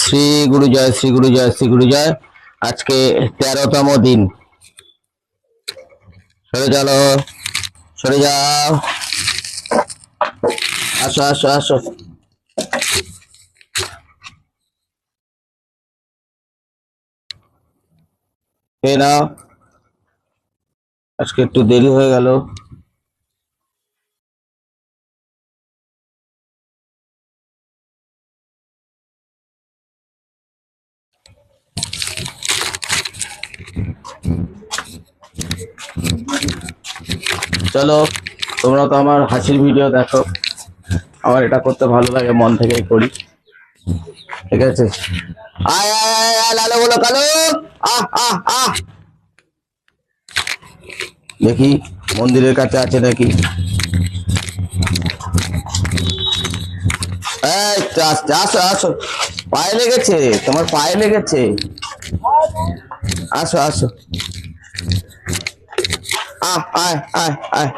শ্রী গুরু জয়, শ্রী গুরু জয়, শ্রী গুরু জয়। আজকে তেরোতম দিন। সরে চলো, সরে যাও। আসো আসো আসো। আজকে একটু দেরি হয়ে গেল। চলো, তোমরা তো আমার হাসির ভিডিও দেখো। আমার এটা করতে ভালো লাগে, মন থেকেই করি। ঠিক আছে? আয় আয় আয় আয়, লালো বলো, কালো। আহ আহ আহ। দেখি, মন্দিরের কাছে আছে নাকি? আস- আসো। পায়ে লেগেছে, তোমার পায়ে লেগেছে। আসো আসো। আয় আয় আয়।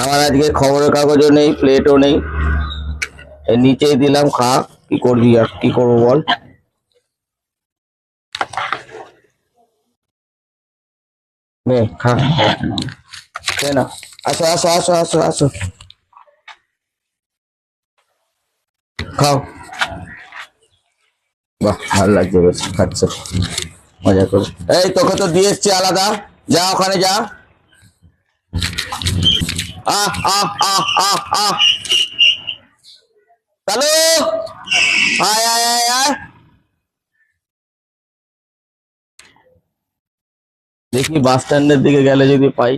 আমার আজকে খবরের কাগজও নেই প্লেটও নেই। নিচেই দিলাম, খা, কি করবি আর কি করব বল? না। আসো আসো আসো আসো আসো। খাও। বাহ, ভালো লাগছে বেশ, খাচ্ছে। মজা করে। এই, তোকে তো দিয়ে এসছি আলাদা। যা, ওখানে যা। আহ আহ আহ আহ আহ। চালু আয় আয় আয় আয়। দেখি বাস স্ট্যান্ডের দিকে গেলে যদি পাই।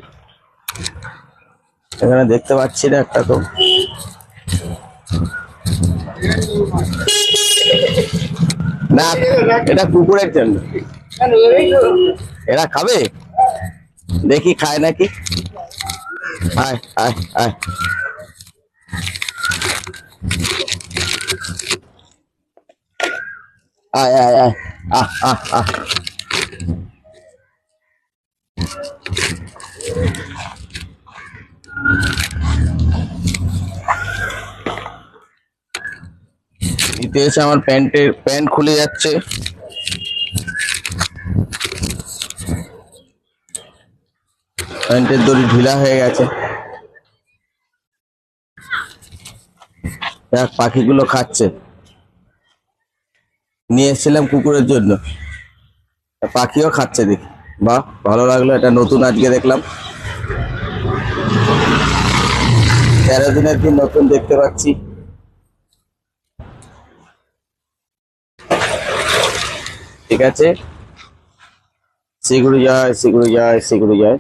এখানে দেখতে পাচ্ছি না একটা তো। না, এটা কুকুরের জন্য। এরা খাবে? দেখি খায় নাকি? আয় আয় আয়। আয় আয় আয়। আহ আহ আহ। এসে আমার প্যান্টের প্যান্ট খুলে যাচ্ছে। প্যান্টের দড়ি ঢিলা হয়ে গেছে। দেখ, পাখিগুলো খাচ্ছে। নিয়ে এসেছিলাম কুকুরের জন্য। পাখিও খাচ্ছে দেখি। বাহ ভালো লাগল, এটা নতুন আজকে দেখলাম। তেরো দিনের দিন নতুন দেখতে পাচ্ছি। ঠিক আছে? শ্রীগুরু যায় শ্রীগুরু যায় শ্রীগুরু জয়